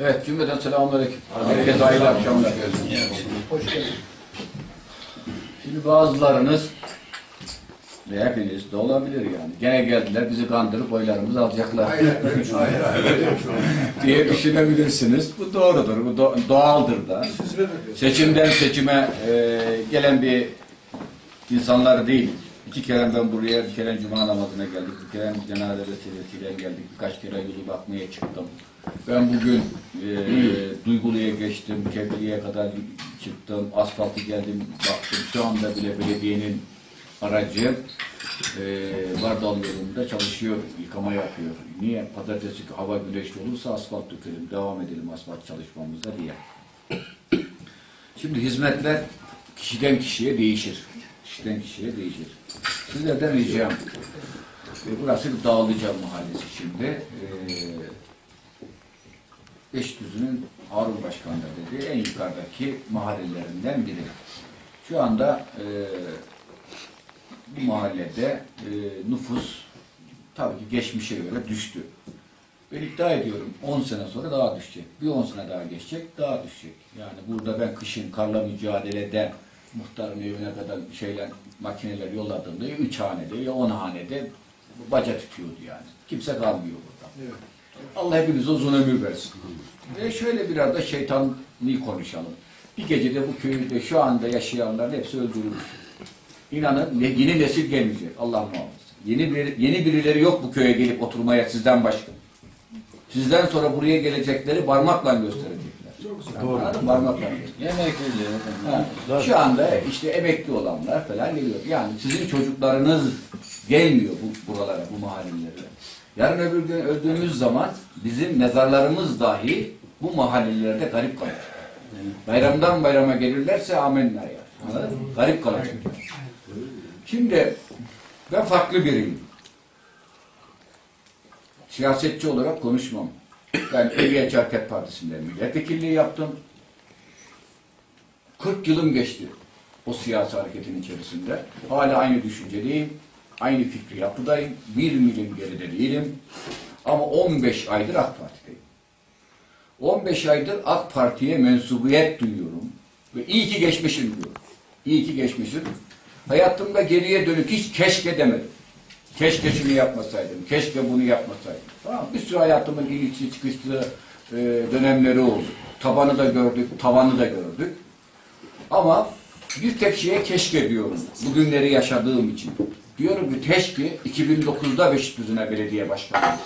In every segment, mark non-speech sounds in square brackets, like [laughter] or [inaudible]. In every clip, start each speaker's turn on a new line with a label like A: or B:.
A: Evet, cümleden selamünaleyküm. Herkese hayırlı akşamlar.
B: Hoş geldin.
A: Şimdi bazılarınız ve hepiniz de olabilir yani. Gene geldiler bizi kandırıp oylarımızı alacaklar
B: Hayır, hayır, bir şey olmaz.
A: diye düşünebilirsiniz. Bu doğrudur, bu do- doğaldır da. Seçimden seçime e, gelen bir insanlar değiliz. İki kere ben buraya, bir kere cuma namazına geldik, bir kere cenaze vesilesiyle geldik, birkaç kere yolu bakmaya çıktım. Ben bugün e, Duygulu'ya geçtim, Kefili'ye kadar çıktım, asfaltı geldim, baktım. Şu anda bile belediyenin aracı e, Bardal yolunda çalışıyor, yıkama yapıyor. Niye? Pazartesi hava güneşli olursa asfalt dökelim, devam edelim asfalt çalışmamıza diye. Şimdi hizmetler kişiden kişiye değişir. Kişiden kişiye değişir. Sizlerden ricam, e, burası Dağlıca Mahallesi şimdi. E, Beşdüzü'nün Harun Başkan'da dediği en yukarıdaki mahallelerinden biri. Şu anda e, bu mahallede e, nüfus tabii ki geçmişe göre düştü. Ben iddia ediyorum 10 sene sonra daha düşecek. Bir 10 sene daha geçecek, daha düşecek. Yani burada ben kışın karla mücadelede muhtarın evine kadar şeyler, makineler yolladığımda ya 3 hanede ya 10 hanede baca tutuyordu yani. Kimse kalmıyor burada.
B: Evet.
A: Allah hepimize uzun ömür versin. Ve şöyle biraz da şeytanlı konuşalım. Bir gecede bu köyde şu anda yaşayanların hepsi öldürülmüş. İnanın yeni nesil gelmeyecek. Allah muhafaza. Yeni bir, yeni birileri yok bu köye gelip oturmaya sizden başka. Sizden sonra buraya gelecekleri parmakla gösterecekler. Doğru. Parmakla gösterecekler. Şu anda işte emekli olanlar falan geliyor. Yani sizin çocuklarınız gelmiyor bu buralara, bu mahallelere. Yarın öbür gün öldüğümüz zaman bizim mezarlarımız dahi bu mahallelerde garip kalacak. Bayramdan bayrama gelirlerse amenna ya. Garip kalacak. Şimdi ben farklı biriyim. Siyasetçi olarak konuşmam. Ben Milliyetçi Hareket Partisi'nde milletvekilliği yaptım. 40 yılım geçti o siyasi hareketin içerisinde. Hala aynı düşüncedeyim. Aynı fikri yapıdayım. Bir milim geride değilim. Ama 15 aydır AK Parti'deyim. 15 aydır AK Parti'ye mensubiyet duyuyorum. Ve iyi ki geçmişim diyorum. İyi ki geçmişim. Hayatımda geriye dönük hiç keşke demedim. Keşke şunu yapmasaydım, keşke bunu yapmasaydım. Tamam, bir sürü hayatımın inişli çıkışlı e, dönemleri oldu. Tabanı da gördük, tavanı da gördük. Ama bir tek şeye keşke diyorum. Bugünleri yaşadığım için. Diyorum ki keşke 2009'da Beşikdüzü'ne belediye başkanı.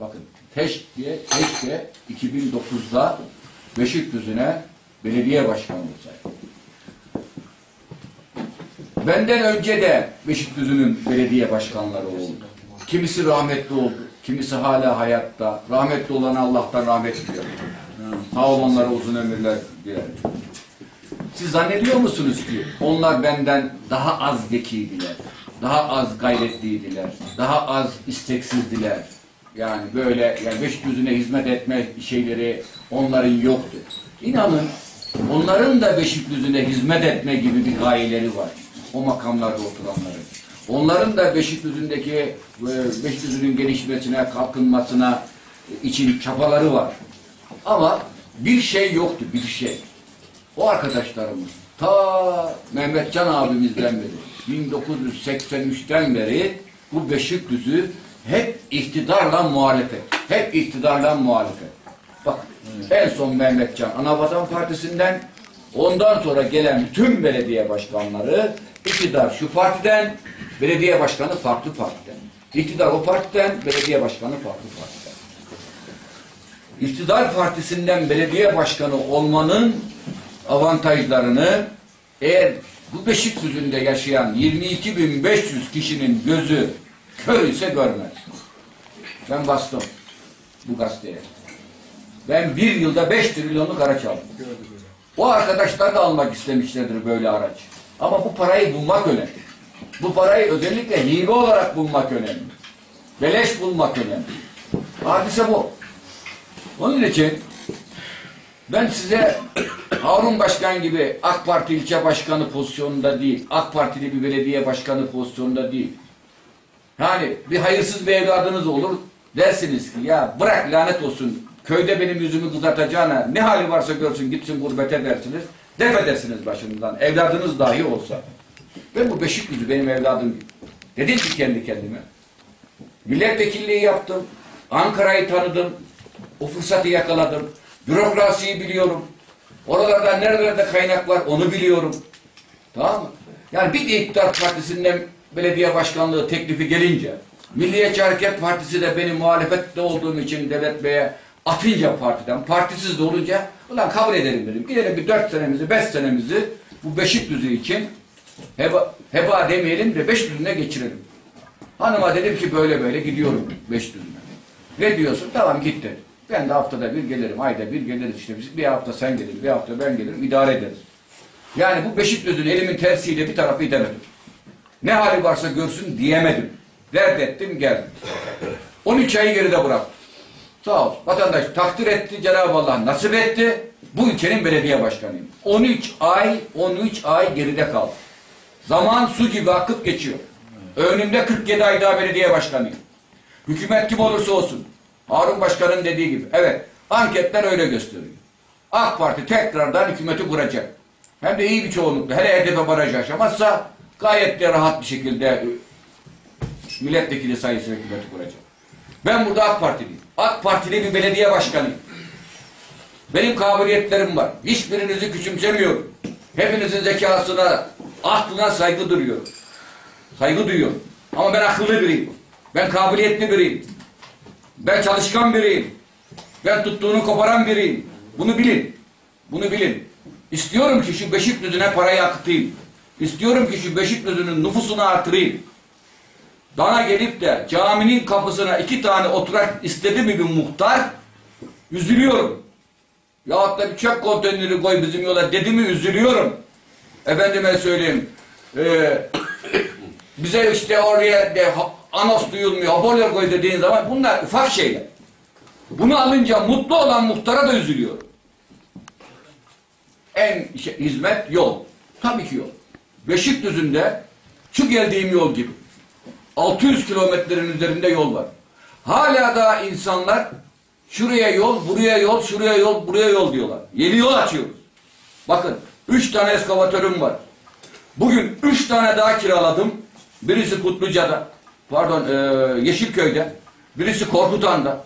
A: Bakın keşke, keşke 2009'da Beşikdüzü'ne belediye başkanı olsaydım. Benden önce de Beşikdüzü'nün belediye başkanları oldu. Kimisi rahmetli oldu. Kimisi hala hayatta. Rahmetli olan Allah'tan rahmet diliyor. Sağ ol onlara uzun ömürler dilerim. Siz zannediyor musunuz ki onlar benden daha az zekiydiler, daha az gayretliydiler, daha az isteksizdiler. Yani böyle yani Beşikdüzü'ne hizmet etme şeyleri onların yoktu. İnanın onların da Beşikdüzü'ne hizmet etme gibi bir gayeleri var. O makamlarda oturanların. Onların da Beşikdüzü'ndeki e, Beşikdüzü'nün gelişmesine, kalkınmasına için çabaları var. Ama bir şey yoktu, bir şey. O arkadaşlarımız ta Mehmetcan abimizden beri 1983'ten beri bu Beşikdüzü hep iktidarla muhalefet. Hep iktidarla muhalefet. Bak en son Mehmetcan Anavatan Partisi'nden ondan sonra gelen tüm belediye başkanları iktidar şu partiden belediye başkanı farklı partiden. İktidar o partiden belediye başkanı farklı partiden. İktidar partisinden belediye başkanı olmanın avantajlarını eğer bu Beşikdüzü'nde yaşayan 22.500 kişinin gözü kör ise görmez. Ben bastım bu gazeteye. Ben bir yılda 5 trilyonluk araç aldım. O arkadaşlar da almak istemişlerdir böyle araç. Ama bu parayı bulmak önemli. Bu parayı özellikle hibe olarak bulmak önemli. Beleş bulmak önemli. Hadise bu. Onun için ben size Harun Başkan gibi AK Parti ilçe başkanı pozisyonunda değil, AK Partili bir belediye başkanı pozisyonunda değil. Yani bir hayırsız bir evladınız olur, dersiniz ki ya bırak lanet olsun köyde benim yüzümü kızartacağına ne hali varsa görsün gitsin gurbete dersiniz. Def edersiniz başınızdan. Evladınız dahi olsa. Ben bu Beşikdüzü benim evladım. Dedim ki kendi kendime. Milletvekilliği yaptım. Ankara'yı tanıdım. O fırsatı yakaladım. Bürokrasiyi biliyorum. Oralarda nerelerde kaynak var onu biliyorum. Tamam mı? Yani bir de iktidar partisinden belediye başkanlığı teklifi gelince Milliyetçi Hareket Partisi de benim muhalefette olduğum için Devlet Bey'e atınca partiden, partisiz de olunca ulan kabul edelim dedim. Gidelim bir dört senemizi, beş senemizi bu Beşikdüzü için heba, heba demeyelim de Beşikdüzü'ne geçirelim. Hanıma dedim ki böyle böyle gidiyorum Beşikdüzü'ne. Ne diyorsun? Tamam git dedi. Ben de haftada bir gelirim, ayda bir geliriz işte. Biz bir hafta sen gelin, bir hafta ben gelirim, idare ederiz. Yani bu Beşikdüzü'nün elimin tersiyle bir tarafı itemedim. Ne hali varsa görsün diyemedim. Dert ettim geldim. 13 ayı geride bıraktım. Sağ ol. Vatandaş takdir etti, Cenab-ı Allah nasip etti. Bu ülkenin belediye başkanıyım. 13 ay, 13 ay geride kaldı. Zaman su gibi akıp geçiyor. Önümde 47 ay daha belediye başkanıyım. Hükümet kim olursa olsun. Harun Başkan'ın dediği gibi. Evet, anketler öyle gösteriyor. AK Parti tekrardan hükümeti kuracak. Hem de iyi bir çoğunlukla. Hele HDP barajı aşamazsa gayet de rahat bir şekilde e, milletvekili sayısıyla hükümeti kuracak. Ben burada AK Partiliyim. AK Partili bir belediye başkanıyım. Benim kabiliyetlerim var. Hiçbirinizi küçümsemiyorum. Hepinizin zekasına, aklına saygı duruyorum. Saygı duyuyorum. Ama ben akıllı biriyim. Ben kabiliyetli biriyim. Ben çalışkan biriyim. Ben tuttuğunu koparan biriyim. Bunu bilin. Bunu bilin. İstiyorum ki şu Beşikdüzü'ne parayı akıtayım. İstiyorum ki şu Beşikdüzü'nün nüfusunu artırayım. Bana gelip de caminin kapısına iki tane oturak istedi mi bir muhtar? Üzülüyorum. Yahut da bir çöp konteyneri koy bizim yola dedi mi üzülüyorum. Efendime söyleyeyim. Ee, bize işte oraya de, anos duyulmuyor, hoparlör koy dediğin zaman bunlar ufak şeyler. Bunu alınca mutlu olan muhtara da üzülüyor. En şey, hizmet yol. Tabii ki yol. Beşikdüzü'nde şu geldiğim yol gibi. 600 kilometrenin üzerinde yol var. Hala da insanlar şuraya yol, buraya yol, şuraya yol, buraya yol diyorlar. Yeni yol açıyoruz. Bakın, üç tane eskavatörüm var. Bugün üç tane daha kiraladım. Birisi Kutluca'da, pardon e, Yeşilköy'de, birisi Korkutan'da.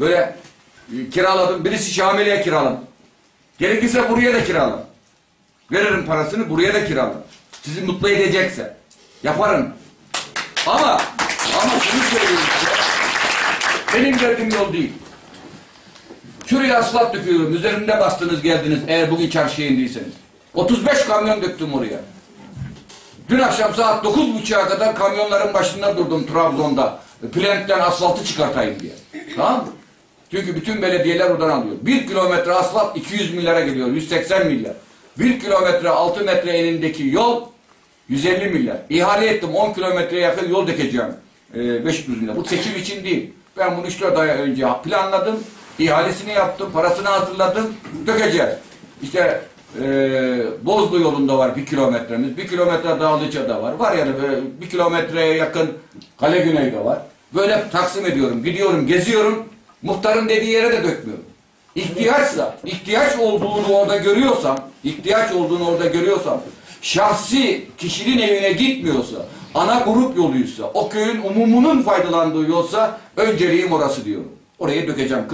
A: Böyle e, kiraladım. Birisi Şamili'ye kiraladım. Gerekirse buraya da kiraladım. Veririm parasını buraya da kiraladım. Sizi mutlu edecekse. Yaparım. Ama ama şunu söyleyeyim size. Benim derdim yol değil. Şuraya asfalt döküyorum. Üzerinde bastınız geldiniz eğer bugün çarşıya indiyseniz. 35 kamyon döktüm oraya. Dün akşam saat 9.30'a kadar kamyonların başında durdum Trabzon'da. Plantten asfaltı çıkartayım diye. Tamam mı? Çünkü bütün belediyeler oradan alıyor. Bir kilometre asfalt 200 milyara geliyor. 180 milyar. Bir kilometre 6 metre enindeki yol 150 milyar. İhale ettim 10 kilometreye yakın yol dökeceğim. Ee, Beşikdüzü'nde. Bu seçim için değil. Ben bunu 3-4 ay önce planladım. İhalesini yaptım. Parasını hatırladım. Dökeceğiz. İşte ee, Bozlu yolunda var bir kilometremiz. Bir kilometre Dağlıca'da var. Var yani böyle bir kilometreye yakın Kale Güney'de var. Böyle taksim ediyorum. Gidiyorum, geziyorum. Muhtarın dediği yere de dökmüyorum. İhtiyaçsa, ihtiyaç olduğunu orada görüyorsam, ihtiyaç olduğunu orada görüyorsam, şahsi kişinin evine gitmiyorsa, ana grup yoluysa, o köyün umumunun faydalandığı yolsa, önceliğim orası diyorum. Oraya dökeceğim.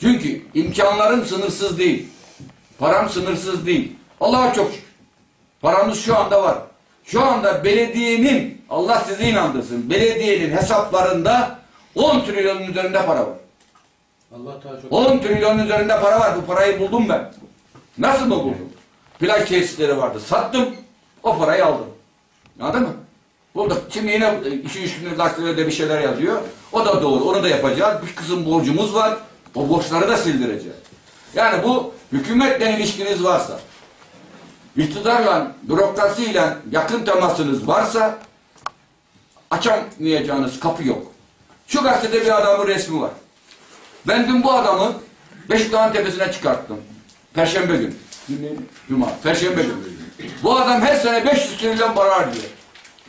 A: Çünkü imkanlarım sınırsız değil. Param sınırsız değil. Allah'a çok şükür. Paramız şu anda var. Şu anda belediyenin, Allah sizi inandırsın, belediyenin hesaplarında 10 trilyonun üzerinde para var.
B: Allah çok
A: 10 trilyonun üzerinde para var. Bu parayı buldum ben. Nasıl mı buldum? Plaj tesisleri vardı. Sattım. O parayı aldım. Anladın mı? Bulduk. Şimdi yine 2-3 gündür gazetelerde bir şeyler yazıyor. O da doğru. Onu da yapacağız. Bir kısım borcumuz var. O borçları da sildireceğiz. Yani bu hükümetle ilişkiniz varsa, iktidarla, bürokrasiyle yakın temasınız varsa açamayacağınız kapı yok. Şu gazetede bir adamın resmi var. Ben dün bu adamı Beşiktaş'ın tepesine çıkarttım. Perşembe gün. Cuma. Perşembe gün. Bu adam her sene 500 trilyon para harcıyor.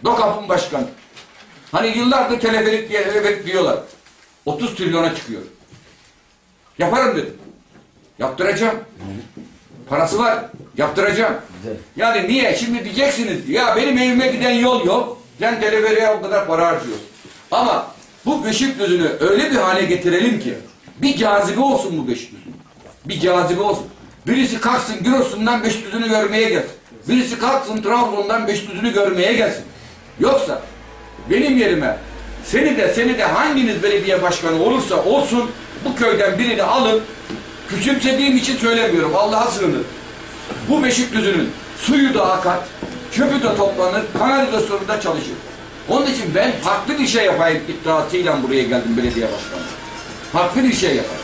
A: DOKAP'ın başkanı. Hani yıllardır teleferik diye teleferik diyorlar. 30 trilyona çıkıyor. Yaparım dedim. Yaptıracağım. Parası var. Yaptıracağım. Yani niye? Şimdi diyeceksiniz ya benim evime giden yol yok. Sen televeriye o kadar para harcıyorsun. Ama bu Beşikdüzü'nü öyle bir hale getirelim ki bir cazibe olsun bu Beşikdüzü. Bir cazibe olsun. Birisi kalksın Giresun'dan Beşikdüzü'nü görmeye gelsin. Birisi kalksın Trabzon'dan Beşikdüzü'nü görmeye gelsin. Yoksa benim yerime seni de seni de hanginiz belediye başkanı olursa olsun bu köyden birini alın. Küçümsediğim için söylemiyorum. Allah'a sığınırım. Bu Beşikdüzü'nün suyu da akar, çöpü de toplanır, kanalizasyonu da çalışır. Onun için ben farklı bir şey yapayım iddiasıyla buraya geldim belediye başkanı. Farklı bir şey yapayım.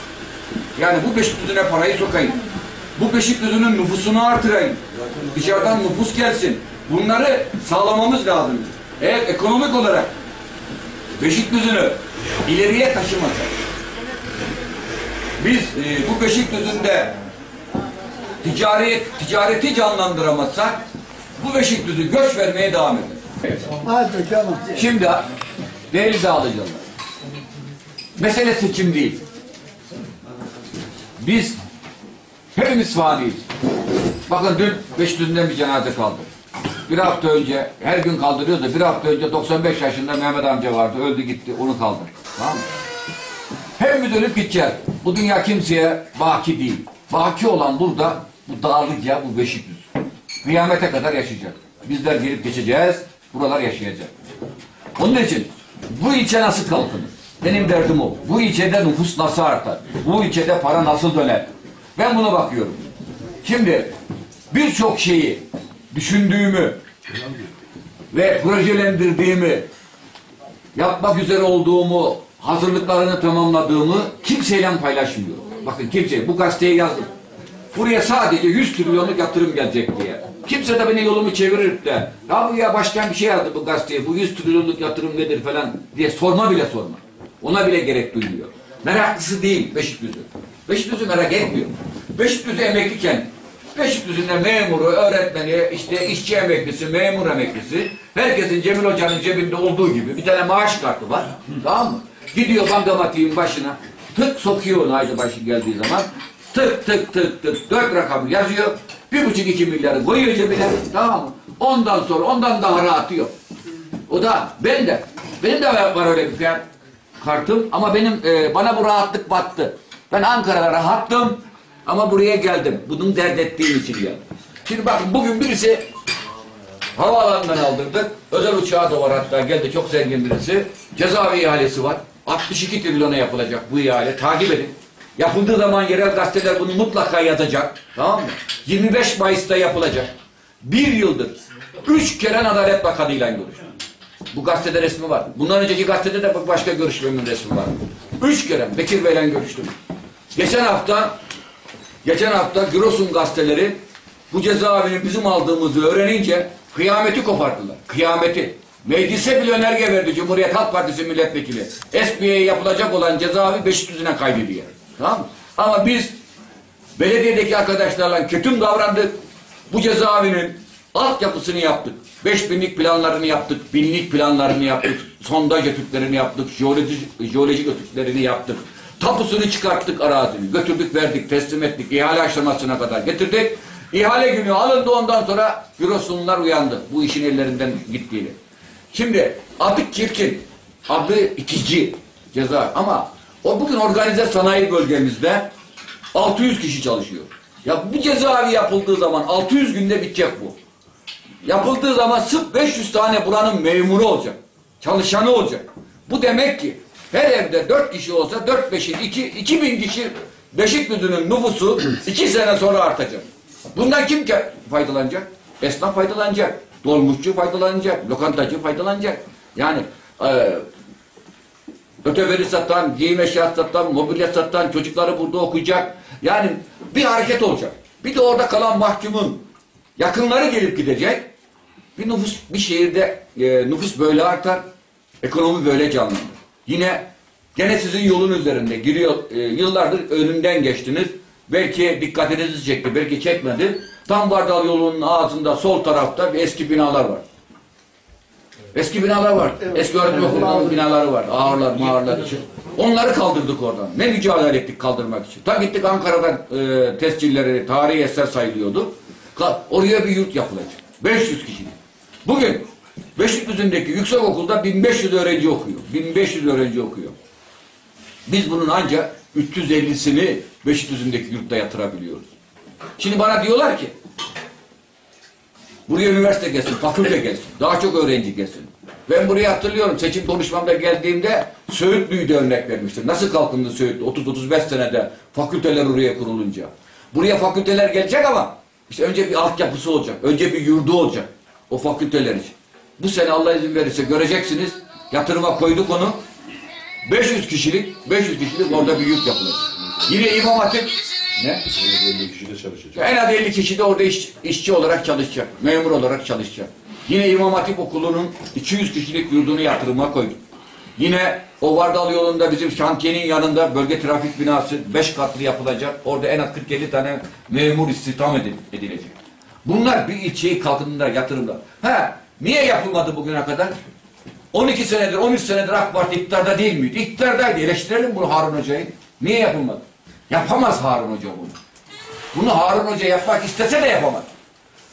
A: Yani bu Beşikdüzü'ne parayı sokayım. Bu Beşikdüzü'nün nüfusunu artırayım. Dışarıdan nüfus gelsin. Bunları sağlamamız lazım. Eğer ekonomik olarak Beşikdüzü'nü ileriye taşımazsak, biz e, bu Beşikdüzü'nde ticaret, ticareti canlandıramazsak bu Beşikdüzü göç vermeye devam eder. Evet.
C: Hadi tamam.
A: Şimdi değerli dağılıcılar. Mesele seçim değil. Biz hepimiz faniyiz. Bakın dün Beşikdüzü'nden bir cenaze kaldı. Bir hafta önce, her gün kaldırıyordu. Bir hafta önce 95 yaşında Mehmet amca vardı. Öldü gitti. Onu kaldır. Tamam mı? Hepimiz ölüp gideceğiz. Bu dünya kimseye baki değil. Baki olan burada bu dağlıca, bu Beşikdüzü. Kıyamete kadar yaşayacak. Bizler gelip geçeceğiz. Buralar yaşayacak. Onun için bu ilçe nasıl kalkınır? Benim derdim o. Bu ilçede nüfus nasıl artar? Bu ilçede para nasıl döner? Ben buna bakıyorum. Şimdi birçok şeyi düşündüğümü ve projelendirdiğimi yapmak üzere olduğumu, hazırlıklarını tamamladığımı kimseyle paylaşmıyorum. Bakın kimse, bu gazeteye yazdım. Buraya sadece 100 trilyonluk yatırım gelecek diye. Kimse de beni yolumu çevirir de ya bu ya başkan bir şey yazdı bu gazeteye bu 100 trilyonluk yatırım nedir falan diye sorma bile sorma. Ona bile gerek duymuyor. Meraklısı değil Beşikdüzü. Beşikdüzü merak etmiyor. Beşikdüzü emekliyken Beşikdüzü'nde memuru, öğretmeni, işte işçi emeklisi, memur emeklisi herkesin Cemil Hoca'nın cebinde olduğu gibi bir tane maaş kartı var. tamam mı? Gidiyor bankamatiğin başına tık sokuyor onu ayda başı geldiği zaman tık tık tık tık dört rakamı yazıyor. Bir buçuk iki milyarı koyuyor cebine. Tamam mı? Ondan sonra ondan daha rahatı yok. O da ben de. Benim de var öyle bir fiyat kartım ama benim e, bana bu rahatlık battı. Ben Ankara'da rahattım ama buraya geldim. Bunun dert ettiğim için geldim. Şimdi bakın bugün birisi havaalanından aldırdık. Özel uçağı da var hatta geldi çok zengin birisi. Cezaevi ihalesi var. 62 trilyona yapılacak bu ihale. Takip edin. Yapıldığı zaman yerel gazeteler bunu mutlaka yazacak. Tamam mı? 25 Mayıs'ta yapılacak. Bir yıldır üç kere Adalet Bakanı'yla görüştüm. Bu gazetede resmi var. Bundan önceki gazetede de başka görüşmemin resmi var. Üç kere Bekir Bey'le görüştüm. Geçen hafta geçen hafta Giresun gazeteleri bu cezaevini bizim aldığımızı öğrenince kıyameti kopardılar. Kıyameti. Meclise bile önerge verdi Cumhuriyet Halk Partisi milletvekili. SBA'ya yapılacak olan cezaevi Beşikdüzü'ne kaydı diye. Tamam mı? Ama biz belediyedeki arkadaşlarla kötü davrandık. Bu cezaevinin altyapısını yaptık. Beş binlik planlarını yaptık. Binlik planlarını yaptık. Sondaj etütlerini yaptık. Jeoloji, jeolojik etütlerini yaptık. Tapusunu çıkarttık arazini. Götürdük verdik teslim ettik. İhale aşamasına kadar getirdik. İhale günü alındı ondan sonra Giresunlular uyandı. Bu işin ellerinden gittiğini. Şimdi adı çirkin. Adı itici ceza. Ama o bugün organize sanayi bölgemizde 600 kişi çalışıyor. Ya bu cezaevi yapıldığı zaman 600 günde bitecek bu. Yapıldığı zaman sırf 500 tane buranın memuru olacak. Çalışanı olacak. Bu demek ki her evde 4 kişi olsa 4 5'in 2 2000 kişi Beşikdüzü'nün nüfusu 2 sene sonra artacak. Bundan kim faydalanacak? Esnaf faydalanacak. Dolmuşçu faydalanacak. Lokantacı faydalanacak. Yani e, öteberi satan, giyim eşyası satan, mobilya satan, çocukları burada okuyacak. Yani bir hareket olacak. Bir de orada kalan mahkumun yakınları gelip gidecek. Bir nüfus, bir şehirde e, nüfus böyle artar. Ekonomi böyle canlanır. Yine gene sizin yolun üzerinde giriyor. e, yıllardır önünden geçtiniz. Belki dikkatinizi çekti, belki çekmedi. Tam Vardal yolunun ağzında sol tarafta bir eski binalar var. Eski binalar var. Eski öğretim okullarının binaları var. Ağırlar, mağarlar için. Onları kaldırdık oradan. Ne mücadele ettik kaldırmak için. Ta gittik Ankara'dan e, tescilleri, tarihi eser sayılıyordu. Ka- oraya bir yurt yapılacak. 500 kişi. Bugün Beşikdüzü'ndeki yüksek okulda 1500 öğrenci okuyor. 1500 öğrenci okuyor. Biz bunun ancak 350'sini Beşikdüzü'ndeki yurtta yatırabiliyoruz. Şimdi bana diyorlar ki buraya üniversite gelsin, fakülte gelsin, daha çok öğrenci gelsin. Ben buraya hatırlıyorum seçim konuşmamda geldiğimde Söğütlü'yü de örnek vermiştim. Nasıl kalkındı Söğütlü 30-35 senede fakülteler oraya kurulunca. Buraya fakülteler gelecek ama işte önce bir altyapısı olacak. Önce bir yurdu olacak. O fakülteler için. Bu sene Allah izin verirse göreceksiniz. Yatırıma koyduk onu. 500 kişilik, 500 kişilik orada bir yurt yapılacak. Yine İmam Hatip ne?
C: 50 kişi de çalışacak.
A: En az 50 kişi de orada iş- işçi olarak çalışacak. Memur olarak çalışacak. Yine İmam Hatip Okulu'nun 200 kişilik yurdunu yatırıma koyduk. Yine o Vardal yolunda bizim şantiyenin yanında bölge trafik binası 5 katlı yapılacak. Orada en az 40-50 tane memur istihdam edil- edilecek. Bunlar bir ilçeyi kalkındırır yatırımlar. Ha, niye yapılmadı bugüne kadar? 12 senedir, 13 senedir AK Parti iktidarda değil miydi? İktidardaydı. Eleştirelim bunu Harun Hoca'yı. Niye yapılmadı? Yapamaz Harun Hoca bunu. Bunu Harun Hoca yapmak istese de yapamaz.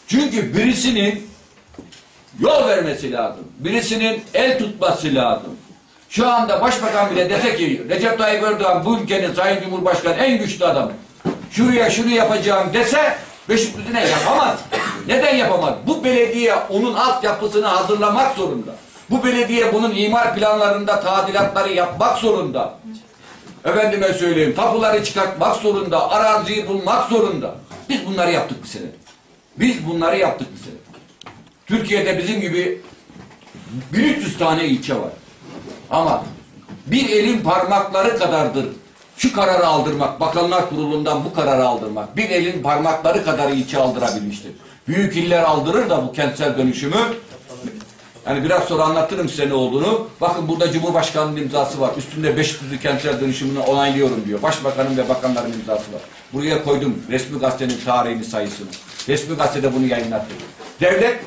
A: Çünkü birisinin yol vermesi lazım. Birisinin el tutması lazım. Şu anda başbakan bile dese ki Recep Tayyip Erdoğan bu ülkenin sayın cumhurbaşkanı en güçlü adamı. Şuraya şunu yapacağım dese Beşiktaş'ına yapamaz. Neden yapamaz? Bu belediye onun altyapısını hazırlamak zorunda. Bu belediye bunun imar planlarında tadilatları yapmak zorunda. Efendime söyleyeyim, tapuları çıkartmak zorunda, araziyi bulmak zorunda. Biz bunları yaptık bir sene. Biz bunları yaptık bir sene. Türkiye'de bizim gibi 1300 tane ilçe var. Ama bir elin parmakları kadardır şu kararı aldırmak, Bakanlar Kurulu'ndan bu kararı aldırmak. Bir elin parmakları kadar ilçe aldırabilmiştir. Büyük iller aldırır da bu kentsel dönüşümü yani biraz sonra anlatırım size ne olduğunu. Bakın burada Cumhurbaşkanı'nın imzası var. Üstünde Beşiktaş'ı kentsel dönüşümünü onaylıyorum diyor. Başbakanın ve bakanların imzası var. Buraya koydum resmi gazetenin tarihini sayısını. Resmi gazetede bunu yayınlattı. Devlet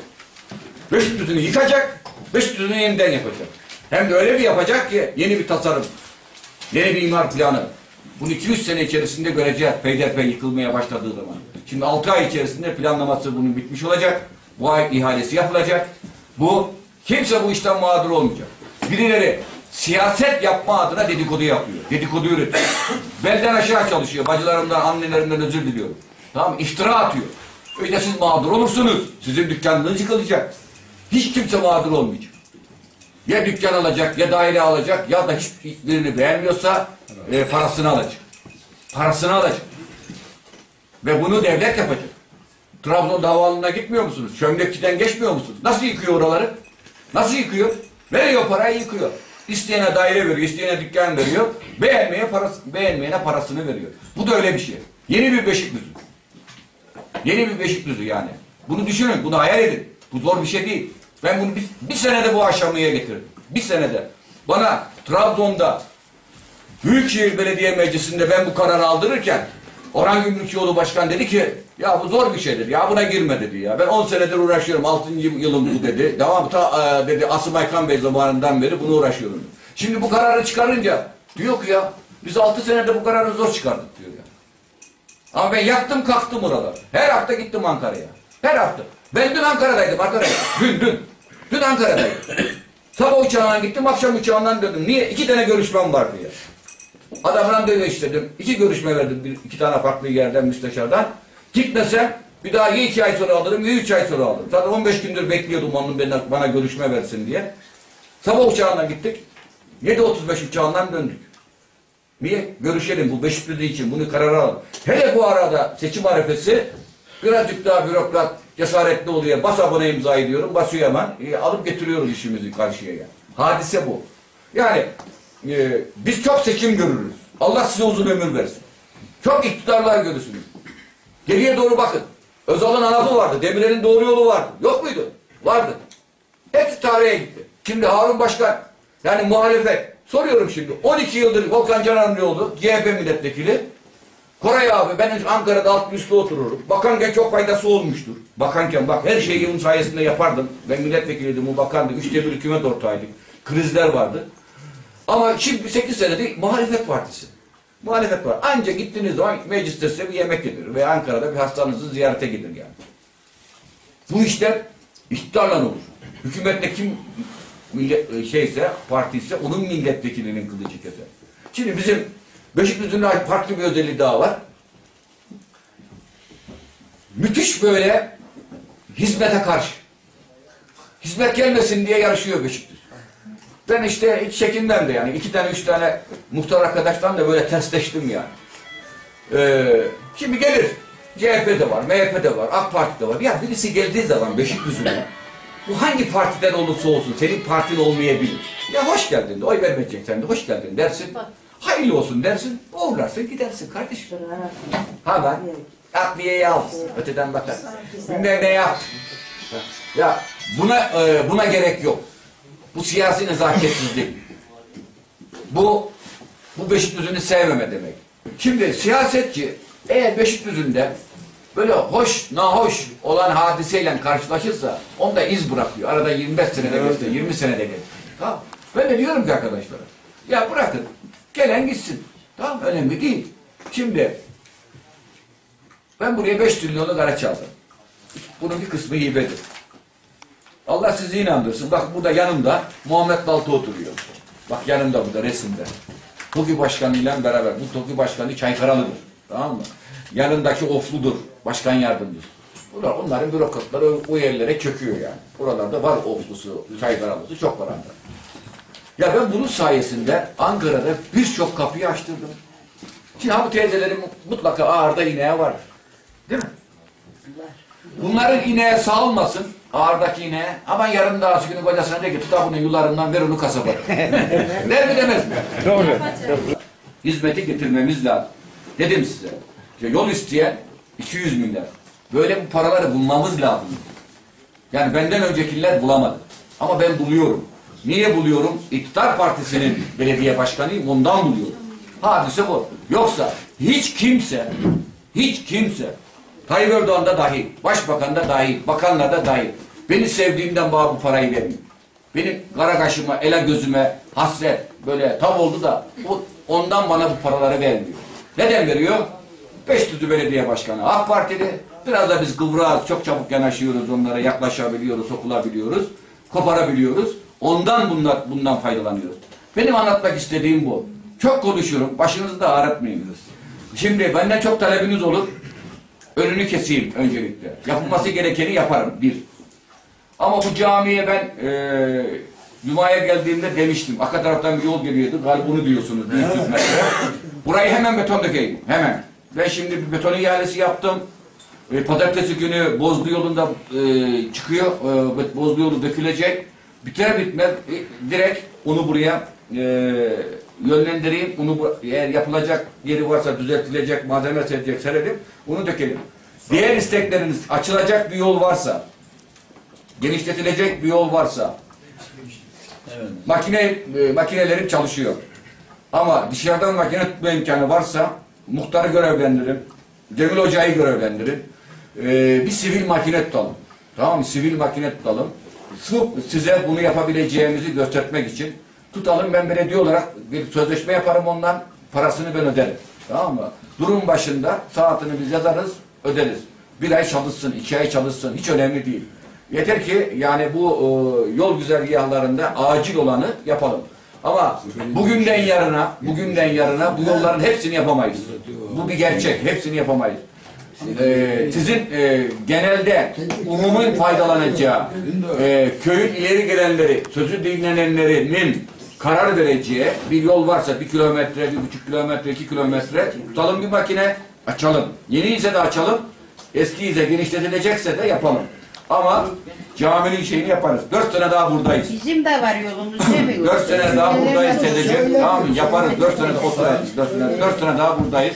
A: Beşiktaş'ını yıkacak, Beşiktaş'ını yeniden yapacak. Hem de öyle bir yapacak ki yeni bir tasarım, yeni bir imar planı. Bunu 200 sene içerisinde göreceğiz peyderpey yıkılmaya başladığı zaman. Şimdi 6 ay içerisinde planlaması bunun bitmiş olacak. Bu ay ihalesi yapılacak. Bu kimse bu işten mağdur olmayacak. Birileri siyaset yapma adına dedikodu yapıyor. Dedikodu üretiyor. Belden aşağı çalışıyor. Bacılarımdan, annelerimden özür diliyorum. Tamam? İftira atıyor. Öyle siz mağdur olursunuz. Sizin dükkanınız yıkılacak. Hiç kimse mağdur olmayacak. Ya dükkan alacak, ya daire alacak, ya da hiçbirini beğenmiyorsa e, parasını alacak. Parasını alacak. Ve bunu devlet yapacak. Trabzon davalına gitmiyor musunuz? Çömlekçiden geçmiyor musunuz? Nasıl yıkıyor oraları? Nasıl yıkıyor? Veriyor parayı yıkıyor. İsteyene daire veriyor, isteyene dükkan veriyor. Beğenmeye parası, beğenmeyene parasını veriyor. Bu da öyle bir şey. Yeni bir Beşikdüzü. Yeni bir Beşikdüzü yani. Bunu düşünün, bunu hayal edin. Bu zor bir şey değil. Ben bunu bir, bir senede bu aşamaya getirdim. Bir senede. Bana Trabzon'da Büyükşehir Belediye Meclisi'nde ben bu kararı aldırırken Orhan Gümrükçioğlu Başkan dedi ki ya bu zor bir şeydir ya buna girme dedi ya. Ben 10 senedir uğraşıyorum 6. yılım bu dedi. Devam ta e, dedi Asım Aykan Bey zamanından beri bunu uğraşıyorum. Şimdi bu kararı çıkarınca diyor ki ya biz 6 senede bu kararı zor çıkardık diyor ya. Ama ben yaktım kalktım oralar. Her hafta gittim Ankara'ya. Her hafta. Ben dün Ankara'daydım arkadaşlar. Dün dün. Dün Ankara'daydım. Sabah uçağından gittim akşam uçağından döndüm. Niye? İki tane görüşmem vardı ya. Adamla da istedim. İki görüşme verdim. Bir, iki tane farklı yerden müsteşardan. Gitmesem bir daha ya iki ay sonra alırım ya üç ay sonra alırım. Zaten 15 gündür bekliyordum onun bana, bana görüşme versin diye. Sabah uçağından gittik. 7.35 uçağından döndük. Niye? Görüşelim bu Beşiktaş için bunu karar alalım. Hele bu arada seçim arifesi birazcık daha bürokrat cesaretli oluyor. Bas abone imza ediyorum. Basıyor hemen. E, alıp getiriyoruz işimizi karşıya. Yani. Hadise bu. Yani e, biz çok seçim görürüz. Allah size uzun ömür versin. Çok iktidarlar görürsünüz. Geriye doğru bakın. Özal'ın anabı vardı. Demirel'in doğru yolu vardı. Yok muydu? Vardı. Hepsi tarihe gitti. Şimdi Harun Başkan yani muhalefet. Soruyorum şimdi. 12 yıldır Volkan Cananlıoğlu CHP milletvekili. Koray abi ben Ankara'da alt üstte otururum. Bakanken çok faydası olmuştur. Bakanken bak her şeyi onun sayesinde yapardım. Ben milletvekiliydim, o bakandı. Üçte bir hükümet ortağıydık. Krizler vardı. Ama şimdi 8 senedir muhalefet partisi. Muhalefet var. Ancak gittiğiniz zaman mecliste size bir yemek gelir. Veya Ankara'da bir hastanızı ziyarete gelir yani. Bu işler iktidarla olur. Hükümette kim millet, e, şeyse, partiyse onun milletvekilinin kılıcı keser. Şimdi bizim Beşiktaş'ın farklı bir özelliği daha var. Müthiş böyle hizmete karşı. Hizmet gelmesin diye yarışıyor Beşiktaş. Ben işte hiç çekinmem de yani iki tane üç tane muhtar arkadaştan da böyle tersleştim yani. Ee, şimdi gelir. CHP'de var, MHP'de var, AK Parti'de var. Ya birisi geldiği zaman Beşiktaş'ına bu hangi partiden olursa olsun senin partin olmayabilir. Ya hoş geldin de oy vermeyeceksen de hoş geldin dersin. Hayırlı olsun dersin. Uğurlarsın gidersin kardeşim. Hemen adliyeye al. Öteden bakar. Bilmem ne yap. Ya buna e, buna gerek yok. Bu siyasi nezaketsizlik. Bu bu Beşikdüzü'nü sevmeme demek. Şimdi siyasetçi eğer Beşikdüzü'nde böyle hoş, nahoş olan hadiseyle karşılaşırsa onda iz bırakıyor. Arada 25 senede geçti, 20 senede geçti. Tamam. Ben de diyorum ki arkadaşlara, ya bırakın, gelen gitsin. Tamam, önemli değil. Şimdi ben buraya 5 trilyonluk araç aldım. Bunun bir kısmı hibedir. Allah sizi inandırsın. Bak burada yanımda Muhammed Dalto oturuyor. Bak yanımda burada resimde. TOKİ Başkanı'yla beraber. Bu TOKİ Başkanı Çaykaralı'dır. Tamam mı? Yanındaki Oflu'dur. Başkan yardımcısı. Bunlar, onların bürokratları o yerlere çöküyor yani. Buralarda var Oflu'su, Çaykaralı'sı çok var Ankara'da. Ya ben bunun sayesinde Ankara'da birçok kapıyı açtırdım. Şimdi bu teyzelerin mutlaka ağırda ineği var. Değil mi? Bunların ineğe sağılmasın, ağırdaki ineğe. Ama yarın daha günü kocasına de ki tuta bunu yularından ver onu kasaba. [laughs] Der mi demez mi?
C: Doğru.
A: Hizmeti getirmemiz lazım. Dedim size. İşte yol isteyen 200 milyar. Böyle bu paraları bulmamız lazım. Yani benden öncekiler bulamadı. Ama ben buluyorum. Niye buluyorum? İktidar Partisi'nin belediye başkanıyım ondan buluyorum. Hadise bu. Yoksa hiç kimse, hiç kimse, Tayyip Erdoğan da dahil, Başbakan da dahil, bakanlar da dahil. Beni sevdiğimden bana bu parayı vermiyor. Benim kara kaşıma, ele gözüme hasret böyle tav oldu da o, ondan bana bu paraları vermiyor. Neden veriyor? Beştüzü Belediye Başkanı AK Partili. Biraz da biz kıvrağız, çok çabuk yanaşıyoruz onlara, yaklaşabiliyoruz, sokulabiliyoruz, koparabiliyoruz. Ondan bunlar, bundan faydalanıyoruz. Benim anlatmak istediğim bu. Çok konuşurum, başınızı da ağrıtmayınız. Şimdi benden çok talebiniz olur. Önünü keseyim öncelikle. Yapılması gerekeni yaparım. Bir. Ama bu camiye ben eee Cuma'ya geldiğimde demiştim. Arka taraftan bir yol geliyordu. Galiba bunu diyorsunuz. 100 metre. Burayı hemen beton dökeyim. Hemen. Ben şimdi bir beton ihalesi yaptım. E, pazartesi günü Bozlu yolunda e, çıkıyor. E, Bozlu yolu dökülecek. Biter bitmez e, direkt onu buraya e, yönlendireyim. Onu bu- eğer yapılacak yeri varsa düzeltilecek, malzeme serecek, serelim. Onu dökelim. Diğer istekleriniz açılacak bir yol varsa, genişletilecek bir yol varsa, makine e, makinelerim çalışıyor. Ama dışarıdan makine tutma imkanı varsa muhtarı görevlendirin. Cemil Hoca'yı görevlendirin. Ee, bir sivil makine tutalım. Tamam mı? Sivil makine tutalım. Sırf size bunu yapabileceğimizi göstermek için tutalım. Ben belediye olarak bir sözleşme yaparım ondan. Parasını ben öderim. Tamam mı? Durum başında saatini biz yazarız, öderiz. Bir ay çalışsın, iki ay çalışsın. Hiç önemli değil. Yeter ki yani bu e, yol güzergahlarında acil olanı yapalım. Ama bugünden yarına, bugünden yarına bu yolların hepsini yapamayız. Bu bir gerçek. Hepsini yapamayız. Ee, sizin e, genelde umumun faydalanacağı, e, köyün ileri gelenleri, sözü dinlenenlerinin karar vereceği bir yol varsa bir kilometre, bir buçuk kilometre, iki kilometre tutalım bir makine, açalım. Yeni ise de açalım, eski ise genişletilecekse de yapalım. Ama caminin şeyini yaparız. Dört sene daha buradayız.
D: Bizim de var yolumuz değil mi?
A: Dört sene daha buradayız sedecek. Tamam? Yaparız. Dört sene. Dört sene, dört sene daha buradayız.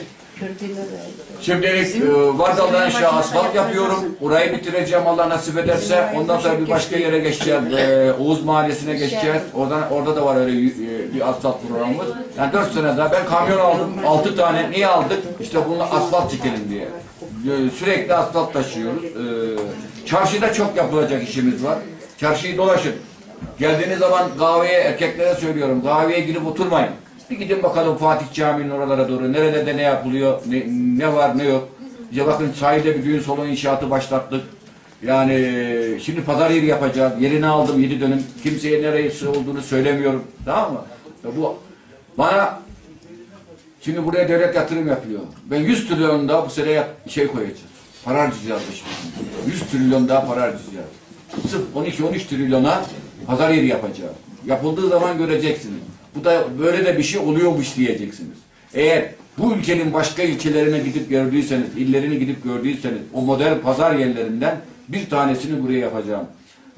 A: Şimdilik e, Vardal'dan asfalt yapıyorum. Orayı bitireceğim Allah nasip ederse. Ondan sonra bir başka yere geçeceğiz. E, Oğuz Mahallesi'ne geçeceğiz. Oradan orada da var öyle e, bir asfalt programımız. Yani 4 sene daha ben kamyon aldım. 6 tane. Niye aldık? İşte bununla asfalt çekelim diye. E, Sürekli asfalt taşıyoruz. E, Çarşıda çok yapılacak işimiz var. Çarşıyı dolaşın. Geldiğiniz zaman kahveye erkeklere söylüyorum. Kahveye girip oturmayın. Bir gidin bakalım Fatih Camii'nin oralara doğru. Nerede ne yapılıyor, ne, ne var ne yok. İşte bakın sahilde bir düğün salonu inşaatı başlattık. Yani şimdi pazar yeri yapacağız. Yerini aldım yedi dönüm. Kimseye neresi olduğunu söylemiyorum. Tamam mı? Ya bu bana şimdi buraya devlet yatırım yapıyor. Ben 100 trilyon daha bu sene şey koyacağız. Para harcayacağız. şimdi. 100 trilyon daha para harcayacağız. Sırf 12-13 trilyona pazar yeri yapacağız. Yapıldığı zaman göreceksiniz. Bu da böyle de bir şey oluyormuş diyeceksiniz. Eğer bu ülkenin başka ilçelerine gidip gördüyseniz, illerini gidip gördüyseniz o modern pazar yerlerinden bir tanesini buraya yapacağım.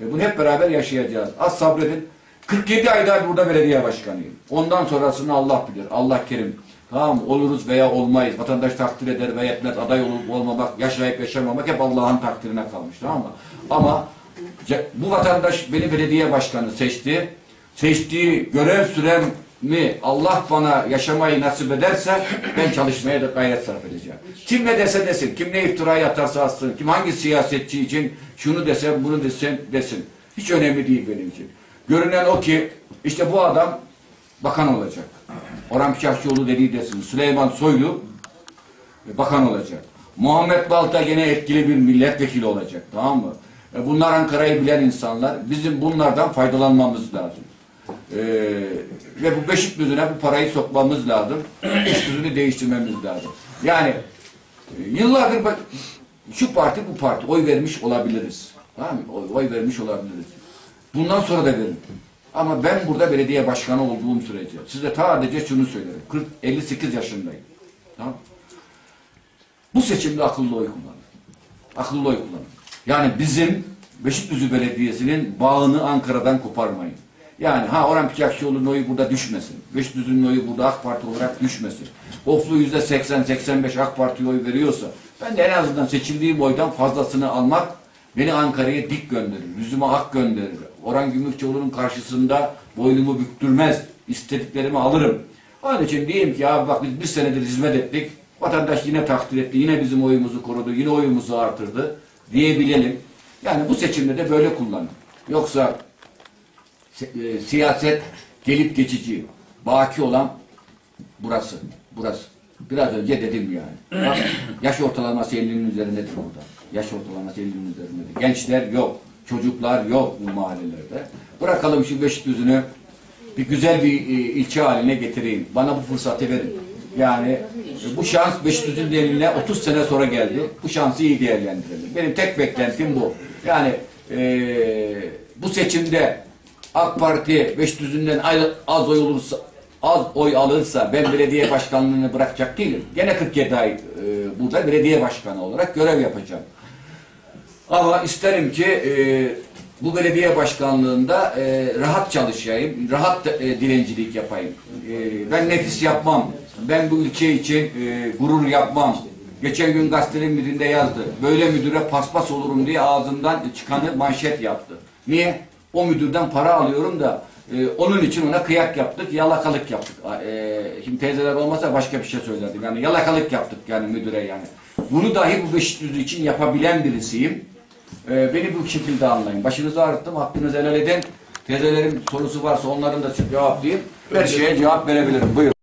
A: E bunu hep beraber yaşayacağız. Az sabredin. 47 ayda burada belediye başkanıyım. Ondan sonrasını Allah bilir. Allah kerim. Tamam oluruz veya olmayız. Vatandaş takdir eder veya etmez. Aday olup olmamak, yaşayıp yaşamamak hep Allah'ın takdirine kalmış. Tamam mı? Ama bu vatandaş beni belediye başkanı seçti. Seçtiği görev süremi Allah bana yaşamayı nasip ederse ben çalışmaya da gayret sarf edeceğim. Kim ne dese desin, kim ne iftira atarsa atsın, kim hangi siyasetçi için şunu desem bunu desem desin. Hiç önemli değil benim için. Görünen o ki işte bu adam bakan olacak. Orhan Pişakçıoğlu dediği desin. Süleyman Soylu bakan olacak. Muhammed Balta gene etkili bir milletvekili olacak. Tamam mı? E, Bunlar Ankara'yı bilen insanlar. Bizim bunlardan faydalanmamız lazım. Ee, ve bu Beşikdüzü'ne bu parayı sokmamız lazım. [clears throat] Beşikdüzü'nü değiştirmemiz lazım. Yani e, yıllardır şu parti bu parti oy vermiş olabiliriz. Tamam mı? Oy, oy vermiş olabiliriz. Bundan sonra da verin. Ama ben burada belediye başkanı olduğum sürece size sadece şunu söylerim. 40, 58 yaşındayım. Tamam? Bu seçimde akıllı oy kullanın. Akıllı oy kullanın. Yani bizim Beşikdüzü Belediyesi'nin bağını Ankara'dan koparmayın. Yani ha Orhan Pıçakçıoğlu'nun oyu burada düşmesin. Beşikdüzü'nün oyu burada AK Parti olarak düşmesin. Oflu yüzde 80-85 AK Parti'ye oy veriyorsa ben de en azından seçildiğim oydan fazlasını almak beni Ankara'ya dik gönderir. Yüzüme ak gönderir. Orhan Gümrükçoğlu'nun karşısında boynumu büktürmez. İstediklerimi alırım. Onun için diyeyim ki ya bak biz bir senedir hizmet ettik. Vatandaş yine takdir etti. Yine bizim oyumuzu korudu. Yine oyumuzu artırdı. Diyebilelim. Yani bu seçimde de böyle kullanın. Yoksa e, siyaset gelip geçici. Baki olan burası. Burası. Biraz önce dedim yani. Yaş ortalaması 50'nin üzerindedir burada. Yaş ortalaması 50'nin üzerindedir. Gençler yok. Çocuklar yok bu mahallelerde. Bırakalım şu Beşikdüzü'nü bir güzel bir e, ilçe haline getireyim. Bana bu fırsatı verin. Yani e, bu şans Beşikdüzü'nün eline 30 sene sonra geldi. Bu şansı iyi değerlendirelim. Benim tek beklentim bu. Yani e, bu seçimde AK Parti Beşikdüzü'nden ay- az oy olursa az oy alırsa ben belediye başkanlığını bırakacak değilim. Gene 47 ay e, burada belediye başkanı olarak görev yapacağım. Ama isterim ki e, bu belediye başkanlığında e, rahat çalışayım, rahat e, dilencilik yapayım. E, ben nefis yapmam. Ben bu ülke için e, gurur yapmam. Geçen gün gazetenin birinde yazdı. Böyle müdüre paspas olurum diye ağzından çıkanı manşet yaptı. Niye? O müdürden para alıyorum da e, onun için ona kıyak yaptık, yalakalık yaptık. E, şimdi teyzeler olmasa başka bir şey söylerdim. Yani yalakalık yaptık yani müdüre yani. Bunu dahi bu Beşikdüzü için yapabilen birisiyim. Ee, beni bu şekilde anlayın. Başınızı ağrıttım, hakkınızı helal edin. Teyzelerin sorusu varsa onların da cevaplayayım. Her şeye cevap verebilirim. Buyurun.